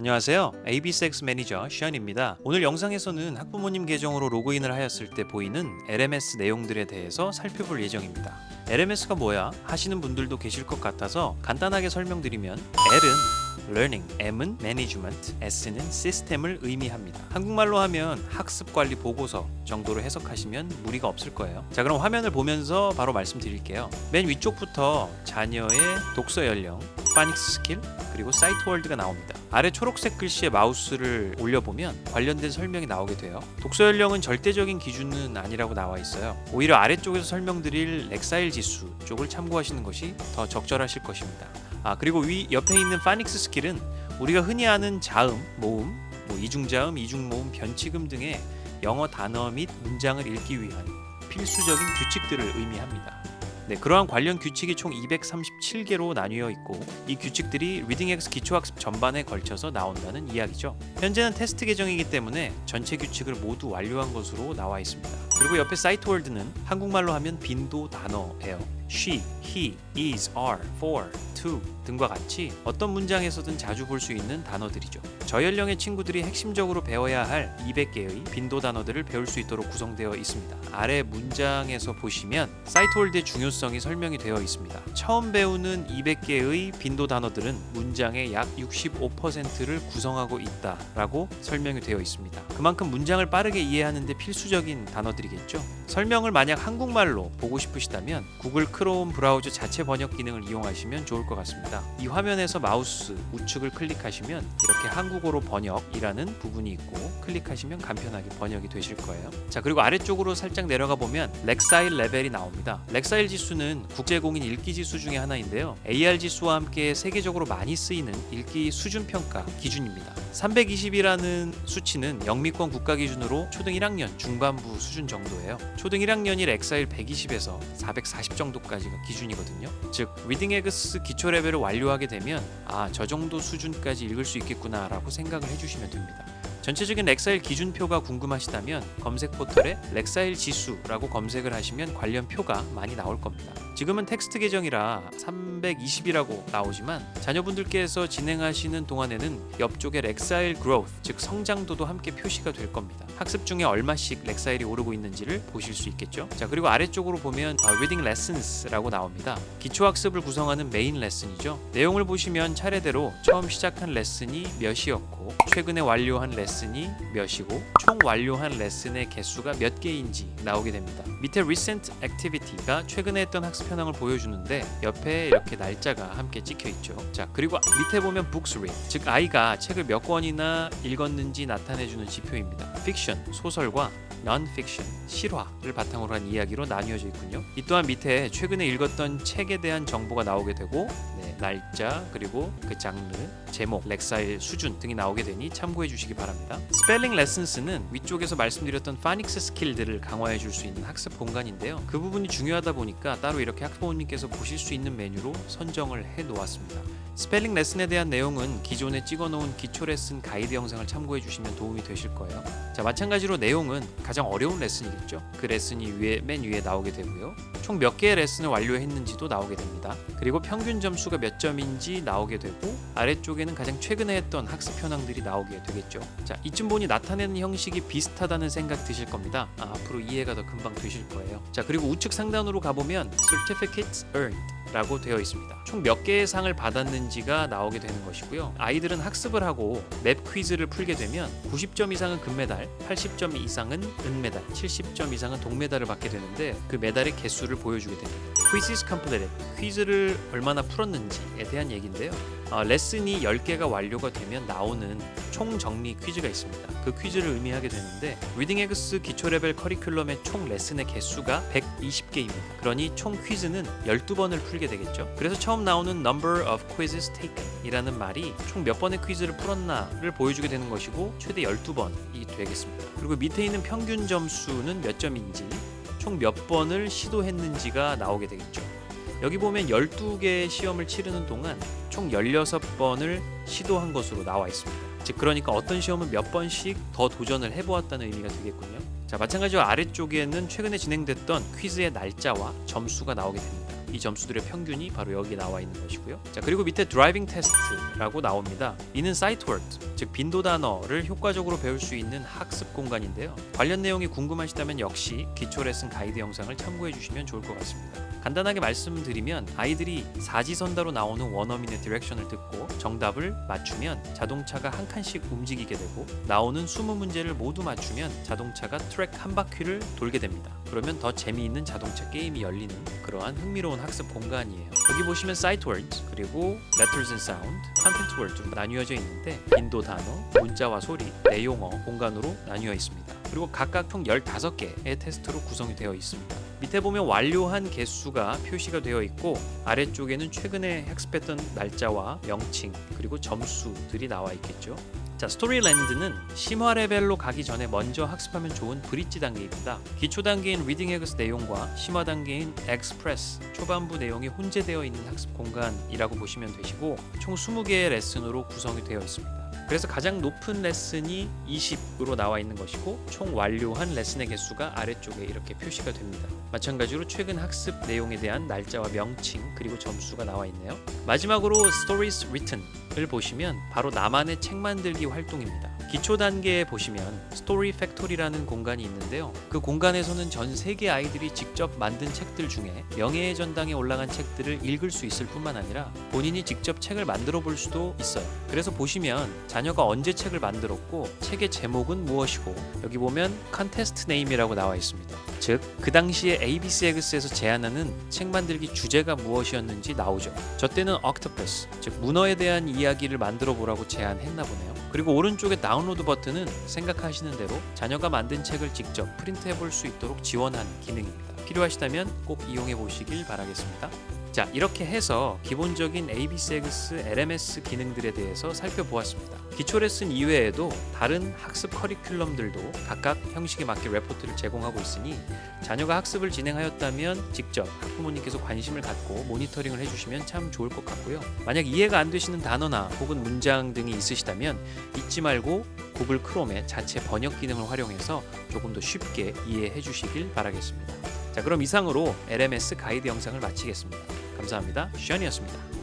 안녕하세요. ABCX 매니저 션입니다. 오늘 영상에서는 학부모님 계정으로 로그인을 하였을 때 보이는 LMS 내용들에 대해서 살펴볼 예정입니다. LMS가 뭐야? 하시는 분들도 계실 것 같아서 간단하게 설명드리면 L은 Learning, M은 Management, S는 시스템을 의미합니다. 한국말로 하면 학습 관리 보고서 정도로 해석하시면 무리가 없을 거예요. 자, 그럼 화면을 보면서 바로 말씀드릴게요. 맨 위쪽부터 자녀의 독서 연령, 파닉스 스킬, 그리고 사이트 월드가 나옵니다. 아래 초록색 글씨에 마우스를 올려보면 관련된 설명이 나오게 돼요. 독서 연령은 절대적인 기준은 아니라고 나와 있어요. 오히려 아래쪽에서 설명드릴 렉사일 지수 쪽을 참고하시는 것이 더 적절하실 것입니다. 아 그리고 위 옆에 있는 파닉스 스킬은 우리가 흔히 아는 자음, 모음, 뭐 이중자음, 이중모음, 변치금 등의 영어 단어 및 문장을 읽기 위한 필수적인 규칙들을 의미합니다. 네, 그러한 관련 규칙이 총 237개로 나뉘어 있고 이 규칙들이 리딩엑스 기초학습 전반에 걸쳐서 나온다는 이야기죠. 현재는 테스트 계정이기 때문에 전체 규칙을 모두 완료한 것으로 나와 있습니다. 그리고 옆에 사이트 월드는 한국말로 하면 빈도 단어예요. She, he, is, are, for, to 등과 같이 어떤 문장에서든 자주 볼 수 있는 단어들이죠. 저연령의 친구들이 핵심적으로 배워야 할 200개의 빈도 단어들을 배울 수 있도록 구성되어 있습니다. 아래 문장에서 보시면 사이트홀드의 중요성이 설명이 되어 있습니다. 처음 배우는 200개의 빈도 단어들은 문장의 약 65%를 구성하고 있다라고 설명이 되어 있습니다. 그만큼 문장을 빠르게 이해하는데 필수적인 단어들이겠죠. 설명을 만약 한국말로 보고 싶으시다면 구글 크롬 브라우저 자체 번역 기능을 이용하시면 좋을 것 같습니다. 이 화면에서 마우스 우측을 클릭하시면 이렇게 한국어로 번역이라는 부분이 있고 클릭하시면 간편하게 번역이 되실 거예요. 자 그리고 아래쪽으로 살짝 내려가 보면 렉사일 레벨이 나옵니다. 렉사일 지수는 국제공인 읽기 지수 중에 하나인데요. AR 지수와 함께 세계적으로 많이 쓰이는 읽기 수준 평가 기준입니다. 320이라는 수치는 영미권 국가 기준으로 초등 1학년 중반부 수준 정도예요. 초등 1학년이 렉사일 120에서 440 정도까지가 기준이거든요. 즉 리딩 에그스 기초 레벨을 완료하게 되면 아 저 정도 수준까지 읽을 수 있겠구나라고 생각을 해주시면 됩니다. 전체적인 렉사일 기준표가 궁금하시다면 검색 포털에 렉사일 지수라고 검색을 하시면 관련 표가 많이 나올 겁니다. 지금은 텍스트 계정이라 320이라고 나오지만 자녀분들께서 진행하시는 동안에는 옆쪽에 렉사일 그로우스 즉 성장도도 함께 표시가 될 겁니다. 학습 중에 얼마씩 렉사일이 오르고 있는지를 보실 수 있겠죠. 자 그리고 아래쪽으로 보면 어, Reading Lessons라고 나옵니다. 기초 학습을 구성하는 메인 레슨이죠. 내용을 보시면 차례대로 처음 시작한 레슨이 몇이었고 최근에 완료한 레슨 이 몇이고 총 완료한 레슨의 개수가 몇 개인지 나오게 됩니다. 밑에 Recent Activity가 최근에 했던 학습 현황을 보여주는데 옆에 이렇게 날짜가 함께 찍혀 있죠. 자 그리고 밑에 보면 Books Read 즉 아이가 책을 몇 권이나 읽었는지 나타내주는 지표입니다. 픽션 소설과 non-fiction 실화를 바탕으로 한 이야기로 나뉘어져 있군요. 이 또한 밑에 최근에 읽었던 책에 대한 정보가 나오게 되고 네, 날짜 그리고 그 장르, 제목, 렉사일 수준 등이 나오게 되니 참고해 주시기 바랍니다. 스펠링 레슨스는 위쪽에서 말씀드렸던 파닉스 스킬들을 강화해 줄 수 있는 학습 공간인데요. 그 부분이 중요하다 보니까 따로 이렇게 학부모님께서 보실 수 있는 메뉴로 선정을 해 놓았습니다. 스펠링 레슨에 대한 내용은 기존에 찍어 놓은 기초 레슨 가이드 영상을 참고해 주시면 도움이 되실 거예요. 자, 마찬가지로 내용은 가장 어려운 레슨이겠죠. 그 레슨이 위에 맨 위에 나오게 되고요. 총 몇 개의 레슨을 완료했는지도 나오게 됩니다. 그리고 평균 점수가 몇 점인지 나오게 되고 아래쪽에는 가장 최근에 했던 학습 현황들이 나오게 되겠죠. 자, 이쯤 보니 나타내는 형식이 비슷하다는 생각 드실 겁니다. 아, 앞으로 이해가 더 금방 되실 거예요. 자, 그리고 우측 상단으로 가보면 Certificates Earned 라고 되어 있습니다. 총 몇 개의 상을 받았는지가 나오게 되는 것이고요. 아이들은 학습을 하고 맵 퀴즈를 풀게 되면 90점 이상은 금메달, 80점 이상은 은메달, 70점 이상은 동메달을 받게 되는데 그 메달의 개수를 보여주게 됩니다. Quizzes completed, 퀴즈를 얼마나 풀었는지에 대한 얘기인데요. 어, 레슨이 10개가 완료가 되면 나오는 총 정리 퀴즈가 있습니다. 그 퀴즈를 의미하게 되는데 리딩 에그스 기초 레벨 커리큘럼의 총 레슨의 개수가 120개입니다. 그러니 총 퀴즈는 12번을 풀게 되겠죠. 그래서 처음 나오는 number of quizzes taken 이라는 말이 총 몇 번의 퀴즈를 풀었나를 보여주게 되는 것이고 최대 12번이 되겠습니다. 그리고 밑에 있는 평균 점수는 몇 점인지 총 몇 번을 시도했는지가 나오게 되겠죠. 여기 보면 12개의 시험을 치르는 동안 총 16번을 시도한 것으로 나와 있습니다. 즉 그러니까 어떤 시험은 몇 번씩 더 도전을 해보았다는 의미가 되겠군요. 자 마찬가지로 아래쪽에는 최근에 진행됐던 퀴즈의 날짜와 점수가 나오게 됩니다. 이 점수들의 평균이 바로 여기 나와 있는 것이고요. 자 그리고 밑에 드라이빙 테스트라고 나옵니다. 이는 사이트워드 즉 빈도 단어를 효과적으로 배울 수 있는 학습 공간인데요. 관련 내용이 궁금하시다면 역시 기초 레슨 가이드 영상을 참고해 주시면 좋을 것 같습니다. 간단하게 말씀드리면 아이들이 사지선다로 나오는 원어민의 디렉션을 듣고 정답을 맞추면 자동차가 한 칸씩 움직이게 되고 나오는 20문제를 모두 맞추면 자동차가 트랙 한 바퀴를 돌게 됩니다. 그러면 더 재미있는 자동차 게임이 열리는 그러한 흥미로운 학습 공간이에요. 여기 보시면 sight words 그리고 letters and sound, content word로 나뉘어져 있는데 빈도 단어, 문자와 소리, 내용어 공간으로 나뉘어 있습니다. 그리고 각각 총 15개의 테스트로 구성이 되어 있습니다. 밑에 보면 완료한 개수가 표시가 되어 있고 아래쪽에는 최근에 학습했던 날짜와 명칭 그리고 점수들이 나와 있겠죠. 자, 스토리랜드는 심화 레벨로 가기 전에 먼저 학습하면 좋은 브릿지 단계입니다. 기초 단계인 리딩 에그스 내용과 심화 단계인 엑스프레스 초반부 내용이 혼재되어 있는 학습 공간이라고 보시면 되시고 총 20개의 레슨으로 구성이 되어 있습니다. 그래서 가장 높은 레슨이 20으로 나와 있는 것이고 총 완료한 레슨의 개수가 아래쪽에 이렇게 표시가 됩니다. 마찬가지로 최근 학습 내용에 대한 날짜와 명칭 그리고 점수가 나와 있네요. 마지막으로 Stories Written 을 보시면 바로 나만의 책 만들기 활동입니다. 기초 단계에 보시면 스토리 팩토리라는 공간이 있는데요. 그 공간에서는 전 세계 아이들이 직접 만든 책들 중에 명예의 전당에 올라간 책들을 읽을 수 있을 뿐만 아니라 본인이 직접 책을 만들어 볼 수도 있어요. 그래서 보시면 자녀가 언제 책을 만들었고 책의 제목은 무엇이고 여기 보면 컨테스트 네임이라고 나와 있습니다. 즉 그 당시에 ABC 에그스에서 제안하는 책 만들기 주제가 무엇이었는지 나오죠. 저 때는 octopus, 즉 문어에 대한 이야기를 만들어 보라고 제안했나 보네요. 그리고 오른쪽에 다운로드 버튼은 생각하시는 대로 자녀가 만든 책을 직접 프린트해 볼 수 있도록 지원하는 기능입니다. 필요하시다면 꼭 이용해 보시길 바라겠습니다. 자, 이렇게 해서 기본적인 ABCX LMS 기능들에 대해서 살펴보았습니다. 기초 레슨 이외에도 다른 학습 커리큘럼들도 각각 형식에 맞게 레포트를 제공하고 있으니 자녀가 학습을 진행하였다면 직접 학부모님께서 관심을 갖고 모니터링을 해주시면 참 좋을 것 같고요. 만약 이해가 안 되시는 단어나 혹은 문장 등이 있으시다면 잊지 말고 구글 크롬의 자체 번역 기능을 활용해서 조금 더 쉽게 이해해 주시길 바라겠습니다. 자, 그럼 이상으로 LMS 가이드 영상을 마치겠습니다. 감사합니다. 션이었습니다.